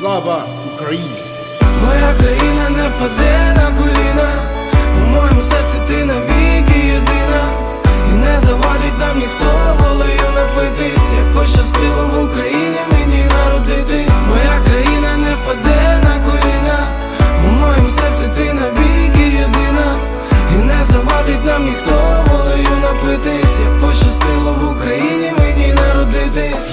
Слава Україні! Моя країна не впаде на коліна, у моєму серці ти навіки єдина, і не завадить нам ніхто волею напитись, як пощастило в Україні мені народитись. Моя країна не впаде на коліна, у моєму серці ти навіки єдина, і не завадить нам ніхто волею напитись,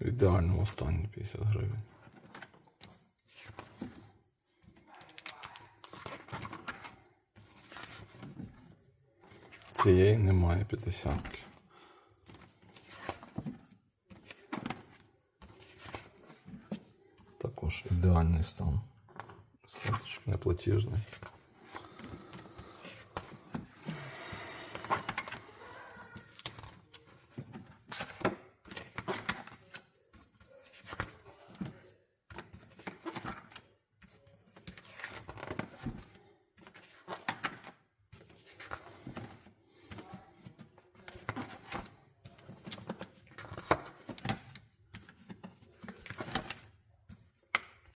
В ідеальному стані 50 гривень. Цієї немає 50. Також ідеальний стан. Срочок неплатіжний.